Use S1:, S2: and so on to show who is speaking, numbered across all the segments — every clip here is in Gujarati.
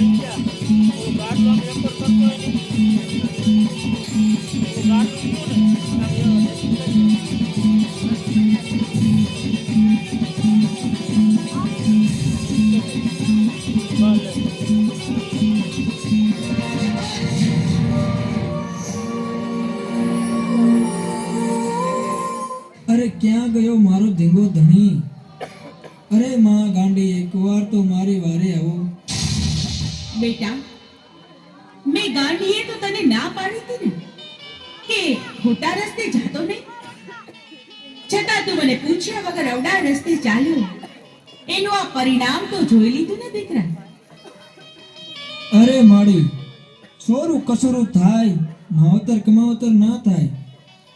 S1: Yeah. અરે ક્યાં ગયો મારો ધીંગો ધણી અરે માં ગાંડી એકવાર તો મારી વારે આવો
S2: બેટા મેં ગાંડીએ તો તને ના પાડી હતી ને? કે ખોટા રસ્તે જાતો નહીં? છતાં તું મને પૂછ્યા વગર અવડા રસ્તે ચાલ્યો. એનું આ પરિણામ તો જોઈ લીધું ને દીકરા.
S1: અરે માડી છોરું કસુરું થાય માવતર કમાવતર ના થાય.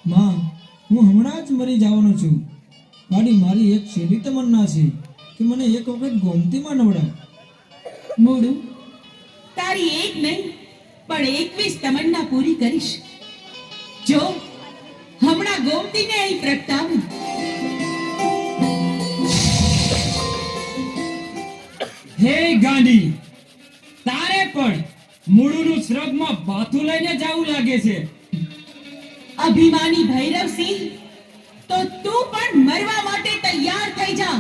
S1: માં હું હમણાં જ મરી જવાનો છું. માડી મારી એક છેલ્લી તમન્ના છે કે મને એક વખત ગોમતીમાં નવડાવ
S2: મોડું. તારી એક નહીં પણ એકવીસ તમન્ના પૂરી કરીશ. જો હમણાં ગોમતીને અહીં પ્રગટાવું.
S3: હે ગાંડી તારે પણ મૂળનું શ્રગમાં ભાથું લઈને જાવું લાગે છે.
S2: અભિમાની ભૈરવસિંહ તો તું પણ મરવા માટે તૈયાર થઈ જા.